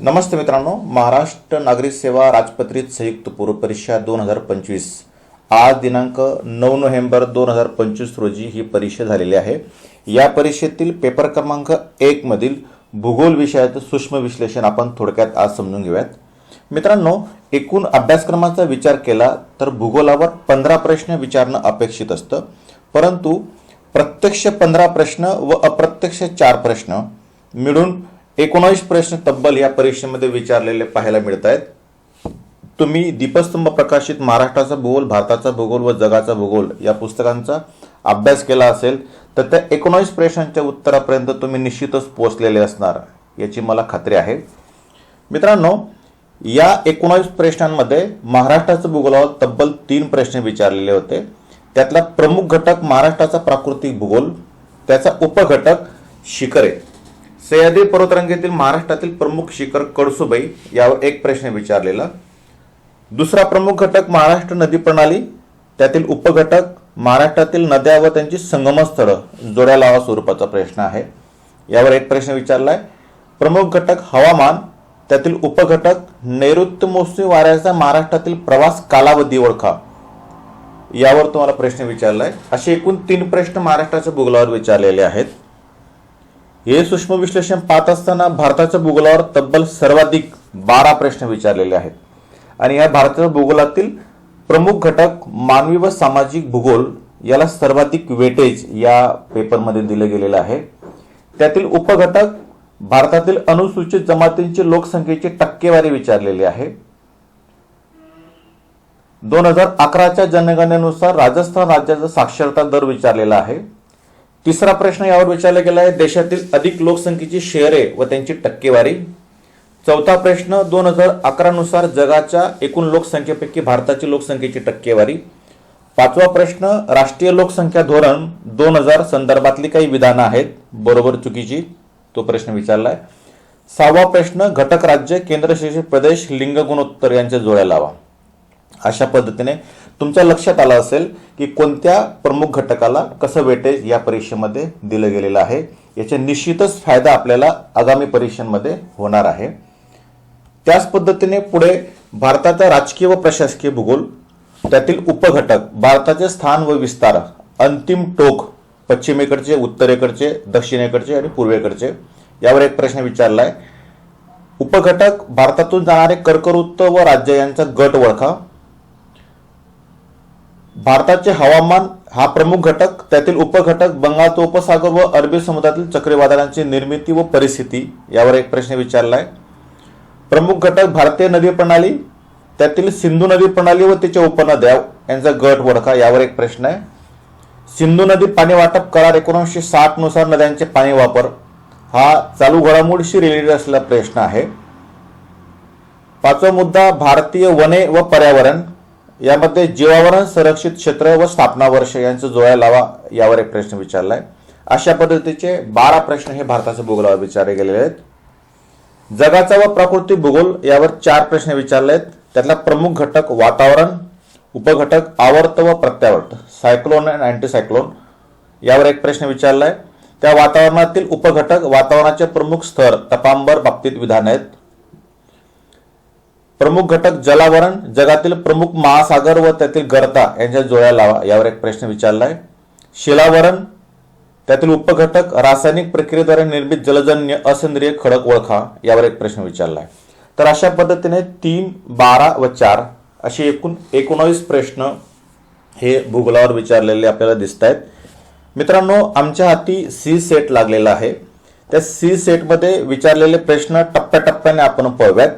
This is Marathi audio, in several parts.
नमस्ते मित्रांनो महाराष्ट्र नागरिक सेवा राजपत्रित संयुक्त पूर्व परीक्षा दोन हजार पंचवीस. आज दिनांक नऊ नोव्हेंबर दोन हजार पंचवीस रोजी ही परीक्षा झालेली आहे. या परीक्षेतील पेपर क्रमांक एक मधील भूगोल विषयाचं सूक्ष्म विश्लेषण आपण थोडक्यात आज समजून घेऊयात. मित्रांनो एकूण अभ्यासक्रमाचा विचार केला तर भूगोलावर पंधरा प्रश्न विचारणं अपेक्षित असतं. परंतु प्रत्यक्ष पंधरा प्रश्न व अप्रत्यक्ष चार प्रश्न मिळून एकोणावीस प्रश्न तब्बल या परीक्षेमध्ये विचारलेले पाहायला मिळत आहेत तुम्ही दीपस्तंभ प्रकाशित महाराष्ट्राचा भूगोल भारताचा भूगोल व जगाचा भूगोल या पुस्तकांचा अभ्यास केला असेल तर त्या एकोणावीस प्रश्नांच्या उत्तरापर्यंत तुम्ही निश्चितच पोचलेले असणार याची मला खात्री आहे. मित्रांनो या एकोणावीस प्रश्नांमध्ये महाराष्ट्राचं भूगोलावर तब्बल तीन प्रश्न विचारलेले होते. त्यातला प्रमुख घटक महाराष्ट्राचा प्राकृतिक भूगोल त्याचा उपघटक शिखरे. सह्याद्री पर्वतरांगेतील महाराष्ट्रातील प्रमुख शिखर कडसुबाई यावर एक प्रश्न विचारलेला. दुसरा प्रमुख घटक महाराष्ट्र नदी प्रणाली त्यातील उपघटक महाराष्ट्रातील नद्या व त्यांची संगमस्थळं जोड्या लावा स्वरूपाचा प्रश्न आहे. यावर एक प्रश्न विचारलाय. प्रमुख घटक हवामान त्यातील उपघटक नैऋत्य मोसमी वाऱ्याचा महाराष्ट्रातील प्रवास कालावधी ओळखा. यावर तुम्हाला प्रश्न विचारलाय. असे एकूण तीन प्रश्न महाराष्ट्राच्या भूगोलावर विचारलेले आहेत. हे सूक्ष्म विश्लेषण पाहत असताना भारताच्या भूगोलावर तब्बल सर्वाधिक बारा प्रश्न विचारलेले आहेत. आणि या भारताच्या भूगोलातील प्रमुख घटक मानवी व सामाजिक भूगोल याला सर्वाधिक वेटेज या पेपरमध्ये दिलं गेलेलं आहे. त्यातील उपघटक भारतातील अनुसूचित जमातींची लोकसंख्येची टक्केवारी विचारलेली आहे. दोन हजार अकराच्या जनगणनेनुसार राजस्थान राज्याचा साक्षरता दर विचारलेला आहे. तिसरा प्रश्न यावर विचारला गेला आहे देशातील अधिक लोकसंख्येची शहरे व त्यांची टक्केवारी. चौथा प्रश्न दोन हजार अकरा नुसार जगाच्या एकूण लोकसंख्येपैकी भारताची लोकसंख्येची टक्केवारी. पाचवा प्रश्न राष्ट्रीय लोकसंख्या धोरण दोन हजार संदर्भातली काही विधानं आहेत बरोबर चुकीची? तो प्रश्न विचारलाय सहावा प्रश्न घटक राज्य केंद्रशासित प्रदेश लिंग गुणोत्तर यांच्या जोड्या लावा. अशा पद्धतीने तुमच्या लक्षात आलं असेल की कोणत्या प्रमुख घटकाला कसं वेटेज या परीक्षेमध्ये दिलं गेलेलं आहे? याचा निश्चितच फायदा आपल्याला आगामी परीक्षांमध्ये होणार आहे. त्याच पद्धतीने पुढे भारताचा राजकीय व प्रशासकीय भूगोल त्यातील उपघटक भारताचे स्थान व विस्तार अंतिम टोक पश्चिमेकडचे उत्तरेकडचे दक्षिणेकडचे आणि पूर्वेकडचे यावर एक प्रश्न विचारला आहे उपघटक भारतातून जाणारे कर्कवृत्त व राज्य यांचा गट ओळखा. भारताचे हवामान हा प्रमुख घटक त्यातील उपघटक बंगालचा उपसागर व अरबी समुद्रातील चक्रीवादळांची निर्मिती व परिस्थिती यावर एक प्रश्न विचारलाय. प्रमुख घटक भारतीय नदी प्रणाली त्यातील सिंधू नदी प्रणाली व तिच्या उपनद्या यांचा गट ओळखा यावर एक प्रश्न आहे. सिंधू नदी पाणी वाटप करार एकोणीसशे साठनुसार नद्यांचे पाणी वापर हा चालू घडामोडीशी रिलेटेड असलेला प्रश्न आहे. पाचवा मुद्दा भारतीय वने व पर्यावरण यामध्ये जीवावरण संरक्षित क्षेत्र व स्थापना वर्ष यांचं जोड्या लावा यावर एक प्रश्न विचारलाय. अशा पद्धतीचे बारा प्रश्न हे भारताच्या भूगोलावर विचारले गेलेले आहेत. जगाचा व प्रकृती भूगोल यावर चार प्रश्न विचारले आहेत त्यातला प्रमुख घटक वातावरण उपघटक आवर्त व प्रत्यावर्त सायक्लोन अँड अँटीसायक्लोन यावर एक प्रश्न विचारलाय. त्या वातावरणातील उपघटक वातावरणाचे प्रमुख स्तर तपांबर बाबतीत विधान आहेत. प्रमुख घटक जलावरण जगातील प्रमुख महासागर व त्यातील गर्ता यांच्या जोड्या लावा यावर एक प्रश्न विचारलाय. शिलावरण त्यातील उपघटक रासायनिक प्रक्रियेद्वारे निर्मित जलजन्य असेंद्रिय खडक ओळखा यावर एक प्रश्न विचारलाय. तर अशा पद्धतीने तीन बारा व चार असे एकूण एकोणावीस प्रश्न हे भूगोलावर विचारलेले आपल्याला दिसत आहेत मित्रांनो आमच्या हाती सी सेट लागलेला आहे. त्या सी सेटमध्ये विचारलेले प्रश्न टप्प्याटप्प्याने आपण पाहूयात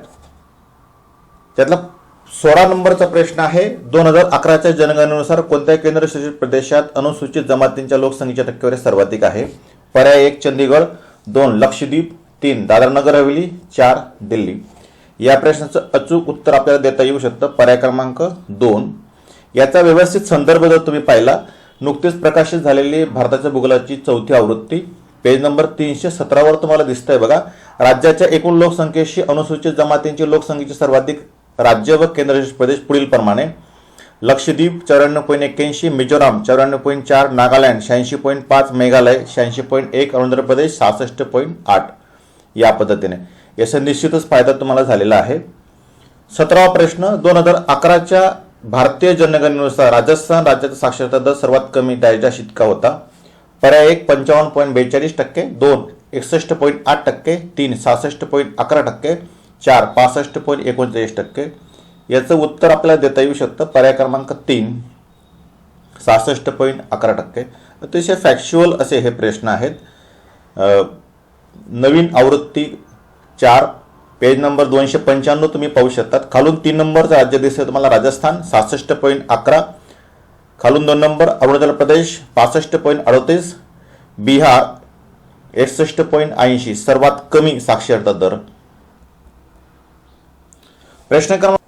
त्यातला सोळा नंबरचा प्रश्न आहे. दोन हजार अकराच्या जनगणनेनुसार कोणत्या केंद्रशासित प्रदेशात अनुसूचित जमातींच्या लोकसंख्येच्या टक्केवारी सर्वाधिक आहे. पर्याय एक चंदीगड. दोन लक्षद्वीप. तीन दादरनगर हवेली. चार दिल्ली. या प्रश्नाचं अचूक उत्तर आपल्याला देता येऊ शकतं. पर्याय क्रमांक दोन. याचा व्यवस्थित संदर्भ जर तुम्ही पाहिला नुकतीच प्रकाशित झालेली भारताच्या भूगोलाची चौथी आवृत्ती पेज नंबर तीनशे सतरावर तुम्हाला दिसतंय बघा. राज्याच्या एकूण लोकसंख्येशी अनुसूचित जमातींची लोकसंख्येची सर्वाधिक राज्य व केंद्रशासित प्रदेश पुढील प्रमाणे लक्षद्वीप चौऱ्याण्णव पॉईंट एक्क्याऐंशी मिझोराम चौऱ्याण्णव पॉईंट चार नागालँड शहाऐंशी पॉईंट पाच मेघालय शहाऐंशी पॉईंट एक अरुणाचल प्रदेश सहासष्ट पॉईंट आठ. या पद्धतीने. याचा निश्चितच फायदा तुम्हाला झालेला आहे. सतरावा प्रश्न दोन हजार अकराच्या भारतीय जनगणनेनुसार राजस्थान राज्याचा साक्षरता दर सर्वात कमी डायजाश इतका होता. पर्याय एक पंचावन्न पॉईंट बेचाळीस टक्के दोन एकसष्ट पॉईंट आठ टक्के तीन सहासष्ट पॉईंट अकरा टक्के चार पासष्ट पॉईंट एकोणचाळीस टक्के. याचं उत्तर आपल्याला देता येऊ शकतं. पर्याय क्रमांक तीन सहासष्ट पॉईंट अकरा टक्के. अतिशय फॅक्च्युअल असे हे प्रश्न आहेत. नवीन आवृत्ती चार पेज नंबर दोनशे पंच्याण्णव तुम्ही पाहू शकतात. खालून तीन नंबरचं राज्य दिसतं तुम्हाला राजस्थान सहासष्ट पॉईंट अकरा. खालून दोन नंबर अरुणाचल प्रदेश पासष्ट पॉईंट अडतीस. बिहार एकसष्ट पॉईंट ऐंशी. सर्वात कमी साक्षरता दर. प्रश्न क्रमांक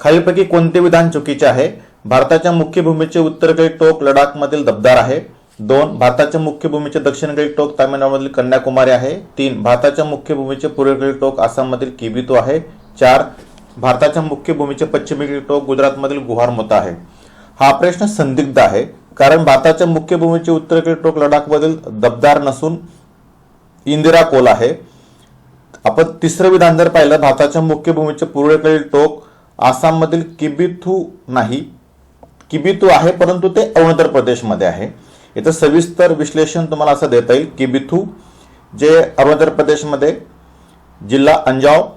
खालीलपैकी कोणते विधान चुकीचे आहे? भारताच्या मुख्य भूमीचे उत्तरेकडील टोक लडाखमधील दबदार आहे. दोन भारताच्या मुख्य भूमीचे दक्षिणकडील टोक तामिळनाडूमधील कन्याकुमारी आहे. तीन भारताच्या मुख्य भूमीचे पूर्वेकडील टोक आसाममधील किबितो आहे. चार भारताच्या मुख्य भूमीचे पश्चिमेकडील टोक गुजरातमधील गुहारमोता आहे. हा प्रश्न संदिग्ध आहे कारण भारताच्या मुख्य भूमीचे उत्तरेकडील टोक लडाखमधील दबदार नसून इंदिरा कोल आहे. आपण तिसरं विधान जर पाहिलं भारताच्या मुख्य भूमीचे पूर्वेकडील टोक आसाममधील किबिथू नाही. किबिथू आहे परंतु ते अरुणाचल प्रदेशमध्ये आहे. याचं सविस्तर विश्लेषण तुम्हाला असं देता येईल. किबिथू जे अरुणाचल प्रदेशमध्ये जिल्हा अंजाव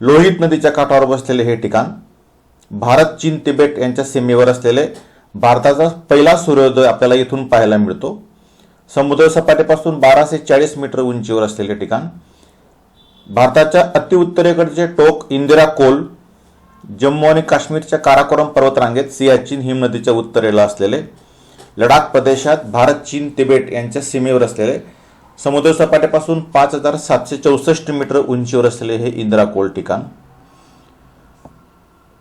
लोहित नदीच्या काठावर बसलेले हे ठिकाण भारत चीन तिबेट यांच्या सीमेवर असलेले भारताचा पहिला सूर्योदय आपल्याला इथून पाहायला मिळतो. समुद्र सपाटीपासून बाराशे चाळीस मीटर उंचीवर असलेले ठिकाण. भारताच्या अतिउत्तरेकडचे टोक इंदिरा कोल जम्मू आणि काश्मीरच्या काराकोरम पर्वतरांगेत सियाचीन हिमनदीच्या उत्तरेला असलेले लडाख प्रदेशात भारत चीन तिबेट यांच्या सीमेवर असलेले समुद्रसपाटीपासून पाच हजार सातशे चौसष्ट मीटर उंचीवर असलेले हे इंदिरा कोल ठिकाण.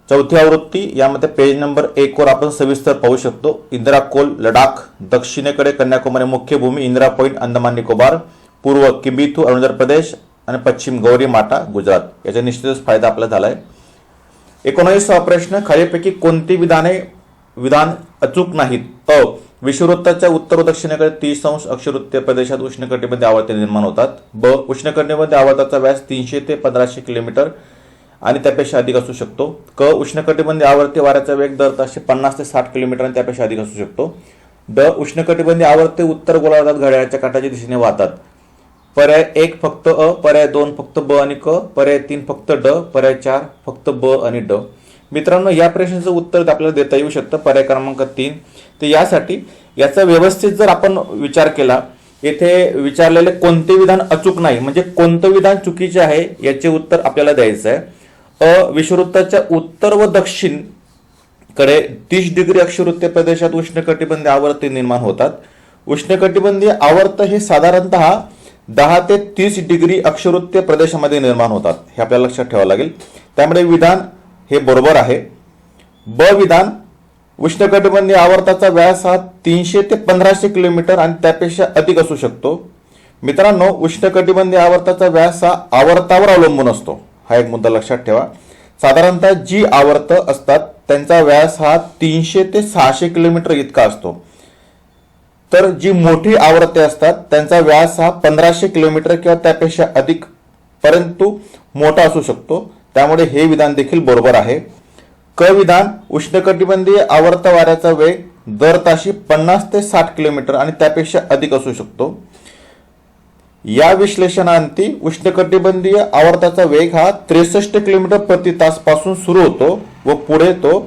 चौथी आवृत्ती यामध्ये पेज नंबर एक वर आपण सविस्तर पाहू शकतो. इंदिरा कोल लडाख दक्षिणेकडे कन्याकुमारी मुख्य भूमी इंदिरा पॉईंट अंदमान निकोबार पूर्व किबिथू अरुणाचल प्रदेश आणि पश्चिम गौरी माटा गुजरात. याचा निश्चितच फायदा आपला झाला आहे एकोणवीसवा प्रश्न खालीपैकी कोणती विधाने विधान अचूक नाहीत? अ विषुववृत्ताच्या उत्तर व दक्षिणेकडे तीस अंश अक्षवृत्तीय प्रदेशात उष्णकटिबंधीय आवर्ते निर्माण होतात. ब उष्णकटिबंधीय आवर्ताचा व्यास तीनशे ते पंधराशे किलोमीटर आणि त्यापेक्षा अधिक असू शकतो. क उष्णकटिबंधीय आवर्ती वाऱ्याचा वेग दर ताशे पन्नास ते साठ किलोमीटर आणि त्यापेक्षा अधिक असू शकतो. द उष्णकटिबंधीय आवर्ते उत्तर गोलार्धात घड्याळाच्या काठाच्या दिशेने वाहतात. पर्याय एक फक्त अ पर्याय दोन फक्त ब आणि क पर्याय तीन फक्त ड पर्याय चार फक्त ब आणि ड. मित्रांनो या प्रश्नाचं उत्तर आपल्याला देता येऊ शकतं. पर्याय क्रमांक तीन. तर यासाठी याचा व्यवस्थित जर आपण विचार केला येथे विचारलेले कोणते विधान अचूक नाही म्हणजे कोणतं विधान चुकीचे आहे याचे उत्तर आपल्याला द्यायचं आहे. अ विषुववृत्ताच्या उत्तर व दक्षिणकडे तीस डिग्री अक्षवृत्तीय प्रदेशात उष्णकटिबंधीय आवर्त निर्माण होतात. उष्णकटिबंधीय आवर्त हे साधारणतः दहा ते तीस डिग्री अक्षवृत्तीय प्रदेशामध्ये निर्माण होतात हे आपल्याला लक्षात ठेवावं लागेल. त्यामुळे विधान हे बरोबर आहे. ब विधान उष्णकटिबंधीय आवर्ताचा व्यास हा तीनशे ते पंधराशे किलोमीटर आणि त्यापेक्षा अधिक असू शकतो. मित्रांनो उष्णकटिबंधीय आवर्ताचा व्यास हा आवर्तावर अवलंबून असतो हा एक मुद्दा लक्षात ठेवा. साधारणतः जी आवर्त असतात त्यांचा व्यास हा तीनशे ते सहाशे किलोमीटर इतका असतो. तर जी मोठी आवर्ते असतात त्यांचा व्यास हा पंधराशे किलोमीटर किंवा त्यापेक्षा अधिक परंतु मोठा असू शकतो. त्यामुळे हे विधान देखील बरोबर आहे. क विधान उष्णकटिबंधीय आवर्त वाऱ्याचा वेग दर ताशी पन्नास ते साठ किलोमीटर आणि त्यापेक्षा अधिक असू शकतो. या विश्लेषणांती उष्णकटिबंधीय आवर्ताचा वेग हा त्रेसष्ट किलोमीटर प्रति तासपासून सुरू होतो व पुढे तो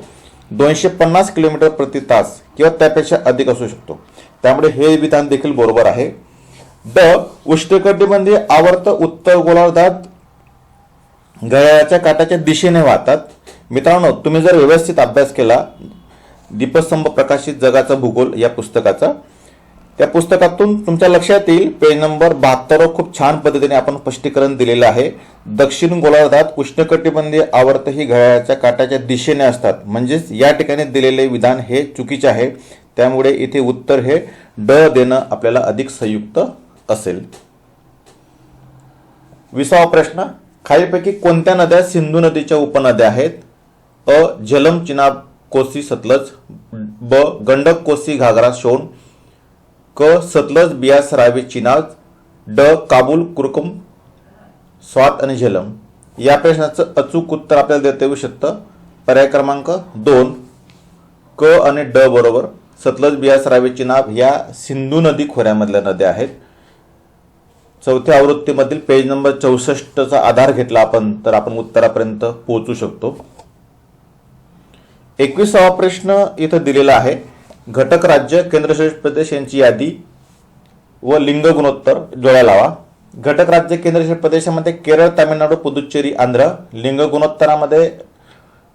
दोनशे पन्नास किलोमीटर प्रति तास किंवा त्यापेक्षा अधिक असू शकतो. त्यामुळे हे विधान देखील बरोबर आहे. ड उष्णकटिबंधीय आवर्त उत्तर गोलार्धात घड्याळाच्या काटाच्या दिशेने वाहतात. मित्रांनो तुम्ही जर व्यवस्थित अभ्यास केला दीपस्तंभ प्रकाशित जगाचा भूगोल या पुस्तकाचा त्या पुस्तकातून तुमच्या लक्षात येईल पेज नंबर बहात्तर खूप छान पद्धतीने आपण स्पष्टीकरण दिलेलं आहे. दक्षिण गोलार्धात उष्णकटिबंधीय आवर्त ही घड्याळाच्या काटाच्या दिशेने असतात. म्हणजेच या ठिकाणी दिलेले विधान हे चुकीचे आहे. त्यामुळे इथे उत्तर हे ड देणं आपल्याला अधिक संयुक्त असेल. विसावा प्रश्न खालीलपैकी कोणत्या नद्या सिंधू नदीच्या उपनद्या आहेत? अ. झलम चिनाब कोसी सतलज ब. गंडक कोसी घागरा सोन क. सतलज बियास रावी चिनाज ड. काबूल कुरकुम स्वात आणि झेलम. या प्रश्नाचं अचूक उत्तर आपल्याला देता येऊ शकतं. पर्याय क्रमांक दोन क आणि ड बरोबर. सतलज बियास रावेची नाव या सिंधू नदी खोऱ्यामधल्या नद्या आहेत. चौथ्या आवृत्तीमधील पेज नंबर चौसष्टचा आधार घेतला आपण तर आपण उत्तरापर्यंत पोहोचू शकतो. एकविसावा प्रश्न इथं दिलेला आहे. घटक राज्य केंद्रशासित प्रदेश यांची यादी व लिंग गुणोत्तर जोड्या लावा. घटक राज्य केंद्रशासित प्रदेशामध्ये केरळ तामिळनाडू पुदुच्चेरी आंध्र लिंग गुणोत्तरामध्ये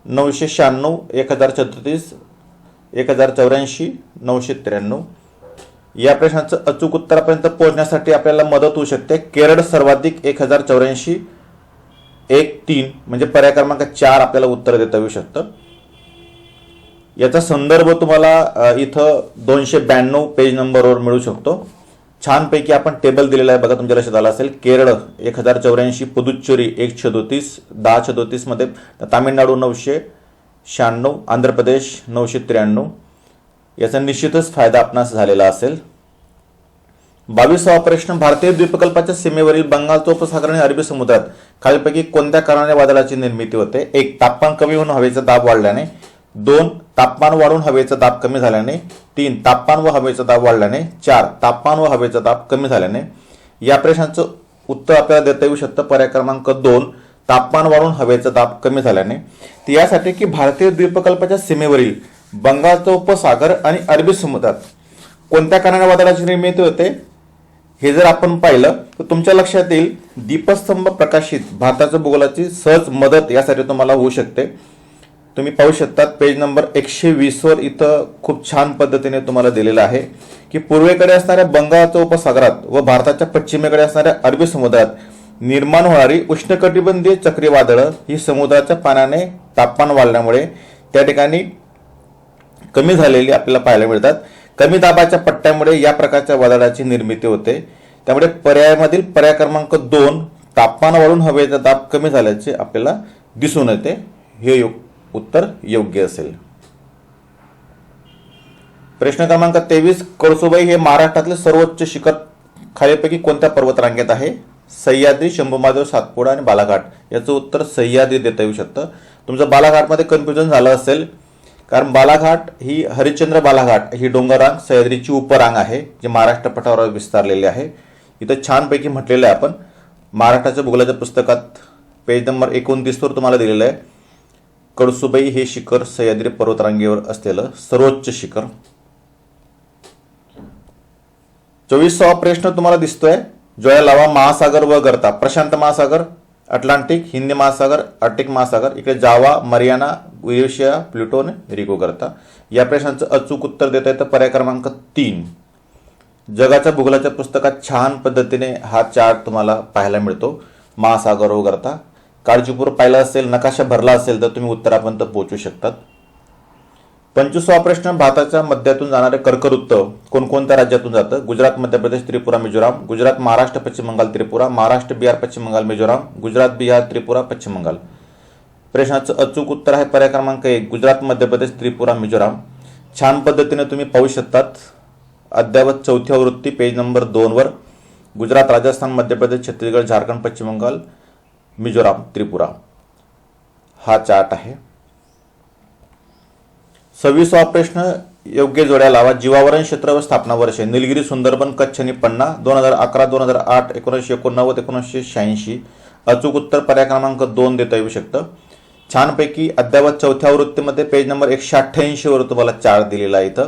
नऊशे शहाण्णव एक हजार छत्तीस एक हजार चौऱ्याऐंशी नऊशे त्र्याण्णव. या प्रश्नाचं अचूक उत्तरापर्यंत पोहोचण्यासाठी आपल्याला मदत होऊ शकते. केरळ सर्वाधिक एक हजार चौऱ्याऐंशी एक तीन म्हणजे पर्याय क्रमांक चार आपल्याला उत्तर देता येऊ शकतं. याचा संदर्भ तुम्हाला इथं दोनशे ब्याण्णव पेज नंबरवर मिळू शकतो. छानपैकी आपण टेबल दिलेला आहे बघा तुमच्या लक्षात आला असेल. केरळ एक हजार चौऱ्याऐंशी पुदुच्चेरी एक छदोतीस दहा छदोतीसमध्ये तामिळनाडू नऊशे शहाण्णव आंध्र प्रदेश नऊशे त्र्याण्णव. याचा निश्चितच फायदा आपणास झालेला असेल. बावीसावा प्रश्न भारतीय द्वीपकल्पाच्या सीमेवरील बंगालचा उपसागर आणि अरबी समुद्रात खालीलपैकी कोणत्या कारणाने वादळाची निर्मिती होते? एक तापमान कमी होऊन हवेचा दाब वाढल्याने. दोन तापमान वाढून हवेचा दाब कमी झाल्याने. तीन तापमान व हवेचा दाब वाढल्याने. चार तापमान व हवेचा दाब कमी झाल्याने. या प्रश्नाचं उत्तर आपल्याला देता येऊ शकतं. पर्याय क्रमांक दोन तापमान वाढून हवेचा दाब कमी झाल्याने यासाठी की भारतीय द्वीपकल्पाच्या सीमेवरील बंगालचा उपसागर आणि अरबी समुद्रात कोणत्या कारणाने वादळाची निर्मिती होते? हे जर आपण पाहिलं तर तुमच्या लक्षात येईल दीपस्तंभ प्रकाशित भारताच्या भूगोलाची सहज मदत यासाठी तुम्हाला होऊ शकते. तुम्ही पाहू शकतात पेज नंबर एकशे वीसवर इथं खूप छान पद्धतीने तुम्हाला दिलेलं आहे की पूर्वेकडे असणाऱ्या बंगालच्या उपसागरात व भारताच्या पश्चिमेकडे असणाऱ्या अरबी समुद्रात निर्माण होणारी उष्णकटिबंधीय चक्रीवादळं ही समुद्राच्या पाण्याने तापमान वाढल्यामुळे त्या ठिकाणी कमी झालेली आपल्याला पाहायला मिळतात. कमी दाबाच्या पट्ट्यामुळे या प्रकारच्या वादळाची निर्मिती होते. त्यामुळे पर्यायामधील पर्याय क्रमांक दोन तापमान वाढून हवेचा दाब कमी झाल्याचे आपल्याला दिसून येते. हे यो- उत्तर योग्य असेल. प्रश्न क्रमांक तेवीस कळसुबाई हे महाराष्ट्रातले सर्वोच्च शिखर खालीपैकी कोणत्या पर्वतरांगेत आहे? सह्याद्री शंभूमादेव सातपुडा आणि बालाघाट याचं उत्तर सह्याद्री देता येऊ शकतं. तुमचं बालाघाटमध्ये कन्फ्युजन झालं असेल कारण बालाघाट ही हरिश्चंद्र बालाघाट ही डोंगररांग सह्याद्रीची उपरांग आहे जी महाराष्ट्र पठारावर विस्तारलेली आहे. इथं छानपैकी म्हटलेलं आहे आपण. महाराष्ट्राच्या भूगोलाच्या पुस्तकात पेज नंबर एकोणतीसवर तुम्हाला दिलेलं आहे. कडसुबाई हे शिखर सह्याद्री पर्वतरांगेवर असलेलं सर्वोच्च शिखर. चोवीसावा प्रश्न तुम्हाला दिसतोय. जोया लावा महासागर व गर्ता प्रशांत महासागर अटलांटिक हिंदी महासागर आर्टिक महासागर इकडे जावा मरियाना युरेशिया प्लुटोन रिको करता या प्रश्नाचं अचूक उत्तर देता येतं पर्याय क्रमांक तीन. जगाच्या भूगोलाच्या पुस्तकात छान पद्धतीने हा चार्ट तुम्हाला पाहायला मिळतो. महासागर व गर्ता. काळजीपूर्वक पाहिला असेल नकाशा भरला असेल तर तुम्ही उत्तरापर्यंत पोहोचू शकतात. पंचवीसवा प्रश्न भारताच्या मध्यातून जाणारे कर्कवृत्त कोणकोणत्या राज्यातून जातं? गुजरात मध्य प्रदेश त्रिपुरा मिझोराम. गुजरात महाराष्ट्र पश्चिम बंगाल त्रिपुरा. महाराष्ट्र बिहार पश्चिम बंगाल मिझोराम. गुजरात बिहार त्रिपुरा पश्चिम बंगाल. प्रश्नाचं अचूक उत्तर आहे पर्याय क्रमांक एक. गुजरात मध्य प्रदेश त्रिपुरा मिझोराम. छान पद्धतीने तुम्ही पाहू शकतात. अद्ययावत चौथी आवृत्ती पेज नंबर दोनवर गुजरात राजस्थान मध्य प्रदेश छत्तीसगड झारखंड पश्चिम बंगाल मिझोराम त्रिपुरा. हा चार्ट आहे. सव्वीसवा प्रश्न योग्य जोड्या लावा. जीवावरण क्षेत्र व स्थापना वर्ष. निलगिरी सुंदरबन कच्छ आणि पन्ना दोन हजार अकरा दोन हजार आठ एकोणीसशे एकोणनव्वद एकोणीसशे शहाऐंशी. अचूक उत्तर पर्याय क्रमांक दोन देता येऊ शकतं. छानपैकी अद्यावत चौथ्या आवृत्तीमध्ये पेज नंबर एकशे अठ्ठ्याऐंशीवर तुम्हाला चार दिलेला आहे इथं.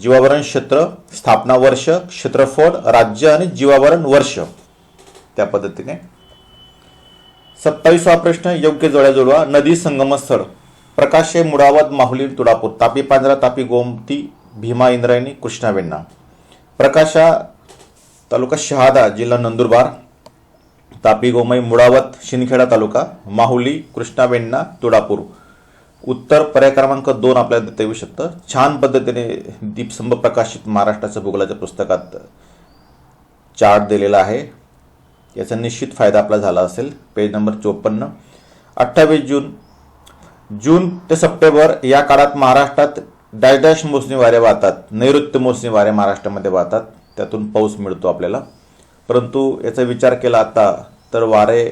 जीवावरण क्षेत्र स्थापना वर्ष क्षेत्रफळ राज्य आणि जीवावरण वर्ष. त्या पद्धतीने. सत्तावीसवा प्रश्न योग्य जोड्या जोडवा. नदी संगमस्थळ. प्रकाशे मुडावत माहुली तुळापूर तापी पांजरा तापी गोमती भीमा इंद्रायणी कृष्णा वेण्णा. प्रकाशा तालुका शहादा जिल्हा नंदुरबार. तापी गोमई मुडावत शिंदखेडा तालुका माहुली कृष्णा वेण्णा तुळापूर. उत्तर पर्याय क्रमांक दोन आपल्याला देता येऊ शकतं. छान पद्धतीने दीपस्तंभ प्रकाशित महाराष्ट्राच्या भूगोलाच्या पुस्तकात चार्ट दिलेला आहे. याचा निश्चित फायदा आपला झाला असेल. पेज नंबर चोपन्न. अठ्ठावीस जून जून ते सप्टेंबर या काळात महाराष्ट्रात डॅश डॅश मोसमी वारे वाहतात नैऋत्य मोसमी वारे महाराष्ट्रामध्ये वाहतात. त्यातून पाऊस मिळतो आपल्याला. परंतु याचा विचार केला आता तर वारे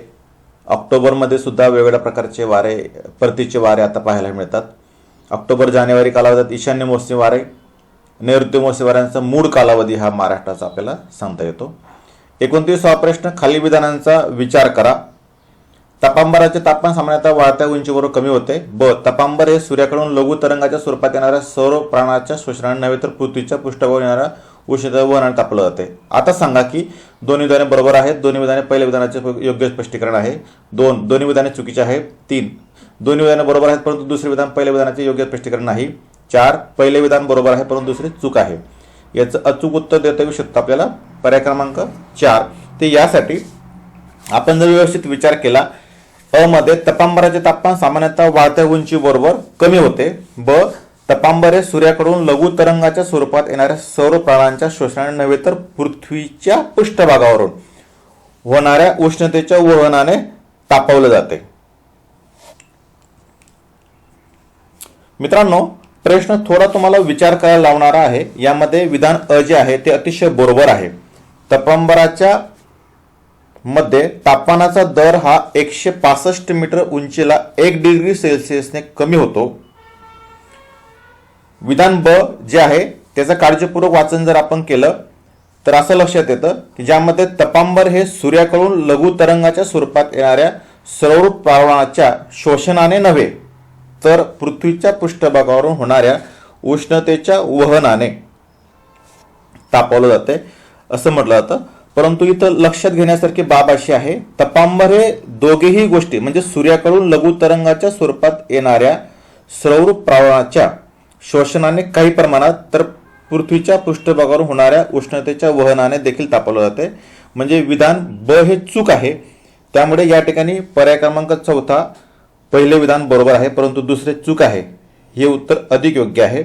ऑक्टोबरमध्ये सुद्धा वेगवेगळ्या प्रकारचे वारे परतीचे वारे आता पाहायला मिळतात. ऑक्टोबर जानेवारी कालावधीत ईशान्य मोसमी वारे नैऋत्य मोसमी वाऱ्यांचा मूळ कालावधी हा महाराष्ट्राचा आपल्याला सांगता येतो. एकोणतीस हा प्रश्न खाली विधानांचा विचार करा. तपांबराचे तापमान सामान्यतः वाढत्या उंचीवर कमी होते. ब. तपांबर हे सूर्याकडून लघु तरंगाच्या स्वरूपात येणाऱ्या सौर प्राणाच्या शोषणाने नव्हे तर पृथ्वीच्या पृष्ठभागावर येणाऱ्या उष्णता वहनाने तापलं जाते. आता सांगा की दोन्ही विधाने बरोबर आहेत. दोन्ही विधाने पहिल्या विधानाचे योग्य स्पष्टीकरण आहे. दोन दोन्ही विधाने चुकीचे आहे तीन दोन्ही विधाने बरोबर आहेत परंतु दुसरे विधान पहिल्या विधानाचे योग्य स्पष्टीकरण नाही. चार पहिले विधान बरोबर आहे परंतु दुसरे चूक आहे. याचं अचूक उत्तर देता येऊ शकतं आपल्याला. पर्याय क्रमांक चार. ते यासाठी आपण जर व्यवस्थित विचार केला अ मध्ये तपांबराचे तापमान सामान्यतः वाढत्या उंचीबरोबर कमी होते. ब तपांबर हे सूर्याकडून लघु तरंगाच्या स्वरूपात येणाऱ्या सौर प्राणांच्या शोषणाने नव्हे तर पृथ्वीच्या पृष्ठभागावरून होणाऱ्या उष्णतेच्या वहनाने तापवलं जाते. मित्रांनो प्रश्न थोडा तुम्हाला विचार करायला लावणारा आहे. यामध्ये विधान अ जे आहे ते अतिशय बरोबर आहे. तपांबराच्या मध्ये तापमानाचा दर हा एकशे पासष्ट मीटर उंचीला एक डिग्री सेल्सिअसने कमी होतो. विधान ब जे आहे त्याचं काळजीपूर्वक वाचन जर आपण केलं तर असं लक्षात येतं की ज्यामध्ये तपांबर हे सूर्याकडून लघु तरंगाच्या स्वरूपात येणाऱ्या सौर प्रावणाच्या शोषणाने नव्हे तर पृथ्वीच्या पृष्ठभागावरून होणाऱ्या उष्णतेच्या वहनाने तापवलं जाते. असं म्हटलं जातं. परंतु इथं लक्षात घेण्यासारखी बाब अशी आहे तपांबर हे दोघेही गोष्टी म्हणजे सूर्याकडून लघु तरंगाच्या स्वरूपात येणाऱ्या सौर प्रावणाच्या शोषणाने काही प्रमाणात तर पृथ्वीच्या पृष्ठभागावर होणाऱ्या उष्णतेच्या वहनाने देखील तापवलं जाते. म्हणजे विधान ब हे चूक आहे. त्यामुळे या ठिकाणी पर्याय क्रमांक चौथा पहिले विधान बरोबर आहे परंतु दुसरे चूक आहे. हे उत्तर अधिक योग्य आहे.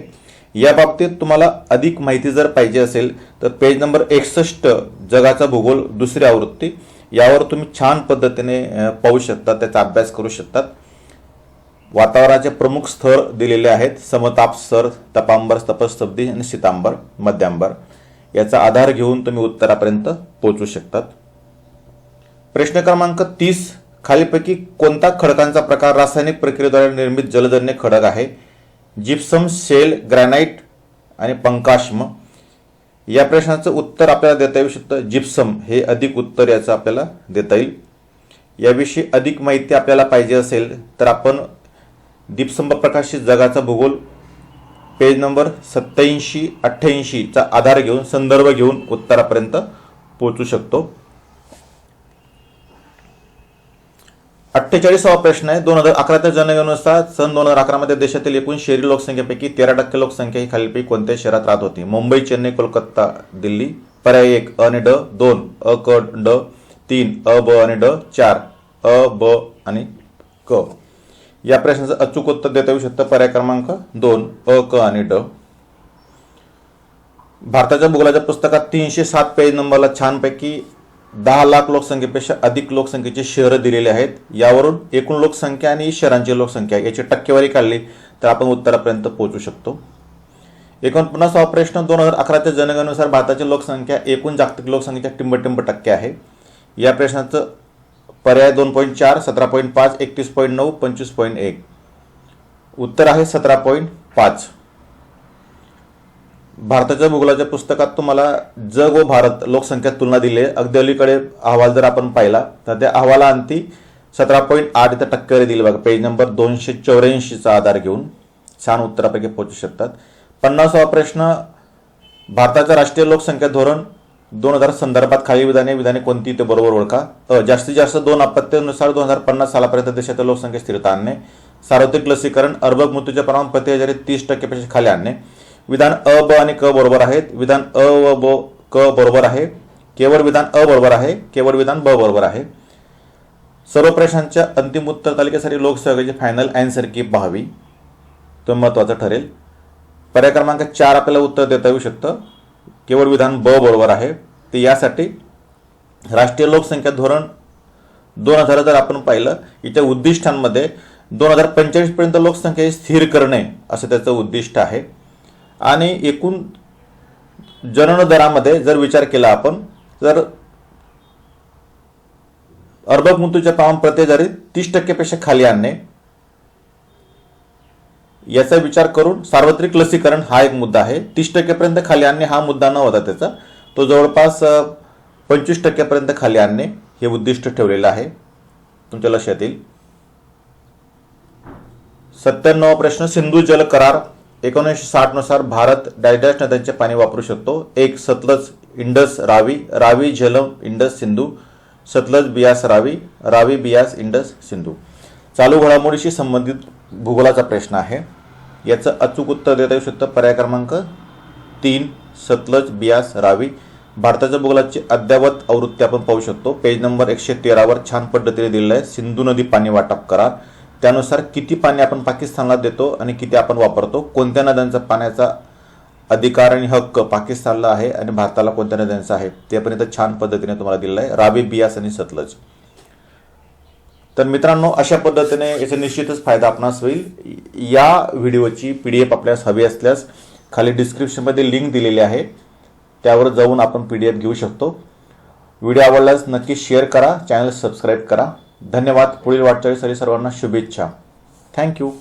या बाबतीत तुम्हाला अधिक माहिती जर पाहिजे असेल तर पेज नंबर एकसष्ट जगाचा भूगोल दुसरी आवृत्ती. यावर तुम्ही छान पद्धतीने पाहू शकता त्याचा अभ्यास करू शकतात. वातावरणाचे प्रमुख स्थळ दिलेले आहेत समताप सर तपांबर तपस्तब्दी आणि सीतांबर मध्यांबर याचा आधार घेऊन तुम्ही उत्तरापर्यंत पोहोचू शकतात. प्रश्न क्रमांक तीस खालीपैकी कोणता खडकांचा प्रकार रासायनिक प्रक्रियेद्वारे निर्मित जलजन्य खडक आहे? जिप्सम सेल ग्रॅनाइट आणि पंकाश्म. या प्रश्नाचं उत्तर आपल्याला देता येऊ शकतं. जिप्सम हे अधिक उत्तर याचं आपल्याला देता येईल. याविषयी अधिक माहिती आपल्याला पाहिजे असेल तर आपण दीपसंभ प्रकाशित जगाचा भूगोल पेज नंबर सत्याऐंशी अठ्ठ्याऐंशीचा आधार घेऊन संदर्भ घेऊन उत्तरापर्यंत पोहोचू शकतो. अठ्ठेचाळीसावा प्रश्न आहे. दोन हजार अकराच्या जनगणनेनुसार सन दोन हजार अकरामध्ये देशातील एकूण शहरी लोकसंख्येपैकी तेरा टक्के लोकसंख्या ही खालीलपैकी कोणत्या शहरात राहत होती. मुंबई चेन्नई कोलकाता दिल्ली. पर्याय एक अ आणि ड. दोन अ क ड. तीन अ ब आणि ड. चार अ ब आणि क. या प्रश्नाचं अचूक उत्तर देता येऊ शकतं. पर्याय क्रमांक दोन अ क आणि ड. भारताच्या भूगोलाच्या पुस्तकात तीनशे सात पेज नंबरला छानपैकी दहा लाख लोकसंख्येपेक्षा अधिक लोकसंख्येचे शहरं दिलेले आहेत. यावरून एकूण लोकसंख्या आणि शहरांची लोकसंख्या याची टक्केवारी काढली तर आपण उत्तरापर्यंत पोहोचू शकतो. एकोणपन्नास ऑपरेशन दोन हजार अकराच्या जनगणनेनुसार भारताची लोकसंख्या एकूण जागतिक लोकसंख्येच्या टिंबटिंब टक्के आहे. या प्रश्नाचं पर्याय दोन पॉईंट चार सतरा पॉईंट पाच एकतीस पॉईंट नऊ पंचवीस पॉईंट एक. उत्तर आहे सतरा पॉईंट पाच. भारताच्या भूगोलाच्या पुस्तकात तुम्हाला जग व भारत लोकसंख्या तुलना दिली आहे अगदी अलीकडे अहवाल जर आपण पाहिला तर त्या अहवालाअंती सतरा पॉईंट आठ इथं टक्केवारी दिली बघा. पेज नंबर दोनशे चौऱ्याऐंशीचा आधार घेऊन छान उत्तरापैकी पोहोचू शकतात. पन्नासावा प्रश्न भारताचं राष्ट्रीय लोकसंख्या धोरण दोन हजार संदर्भात खाली विधाने विधाने कोणती ते बरोबर ओळखा. अ जास्तीत जास्त दोन अपत्यानुसार दोन हजार पन्नास सालापर्यंत देशातील लोकसंख्या स्थिरता आणणे. सार्वत्रिक लसीकरण अर्भक मृत्यूचे प्रमाण प्रति हजारी तीस टक्केपेक्षा खाली आणणे. विधान अ ब आणि क बरोबर आहेत. विधान अ व ब क बरोबर आहे. केवळ विधान अ बरोबर आहे. केवळ विधान ब बरोबर आहे. सर्व प्रश्नांच्या अंतिम उत्तर तालिकेसाठी लोकसहभागाची फायनल अँसर की पाहावी. तो महत्त्वाचं ठरेल. पर्याय क्रमांक चार आपल्याला उत्तर देता येऊ शकतं. केवळ विधान ब बरोबर आहे. ते यासाठी राष्ट्रीय लोकसंख्या धोरण दोन हजार जर आपण पाहिलं इथल्या उद्दिष्टांमध्ये दोन हजार पंचेचाळीसपर्यंत लोकसंख्या स्थिर करणे असं त्याचं उद्दिष्ट आहे. आणि एकूण जनन दरामध्ये जर विचार केला आपण तर अर्भक मृत्यूच्या प्रमाण प्रत्येक तीस टक्केपेक्षा खाली आणणे याचा विचार करून सार्वत्रिक लसीकरण हा एक मुद्दा आहे. तीस टक्केपर्यंत खाली आणणे हा मुद्दा न होता त्याचा तो जवळपास पंचवीस टक्क्यापर्यंत खाली आणणे हे उद्दिष्ट ठेवलेलं आहे. तुमच्या लक्षात येईल. सत्त्याण्णव प्रश्न सिंधू जल करार. एकोणीसशे साठनुसार भारत डॅश नद्यांचे पाणी वापरू शकतो. एक Sutlej Indus Ravi Ravi Jhelum Indus Sindhu Sutlej Beas Ravi Ravi Beas Indus Sindhu. चालू घडामोडीशी संबंधित भूगोलाचा प्रश्न आहे. याचं अचूक उत्तर देता येऊ शकतं. पर्याय क्रमांक तीन सतलज बियास रावी. भारताच्या भूगोलाची अद्ययावत आवृत्ती आपण पाहू शकतो. पेज नंबर एकशे तेरावर छान पद्धतीने दिलेलं आहे. सिंधू नदी पाणी वाटप करार त्यानुसार किती पाणी आपण पाकिस्तानला देतो आणि किती आपण वापरतो कोणत्या नद्यांचा पाण्याचा अधिकार आणि हक्क पाकिस्तानला आहे आणि भारताला कोणत्या नद्यांचा आहे ते पण इथं छान पद्धतीने तुम्हाला दिलेलं आहे. रावी बियास आणि सतलज. तर मित्रांनो अशा पद्धतीने याचा निश्चितच फायदा आपणास होईल. या व्हिडिओची पी डी एफ आपल्यास हवी असल्यास खाली डिस्क्रिप्शनमध्ये लिंक दिलेली आहे. त्यावर जाऊन आपण पी डी एफ घेऊ शकतो. व्हिडिओ आवडल्यास नक्की शेअर करा चॅनल सबस्क्राईब करा. धन्यवाद. पुढील वाटचाळीसाठी सर्वांना शुभेच्छा. थँक्यू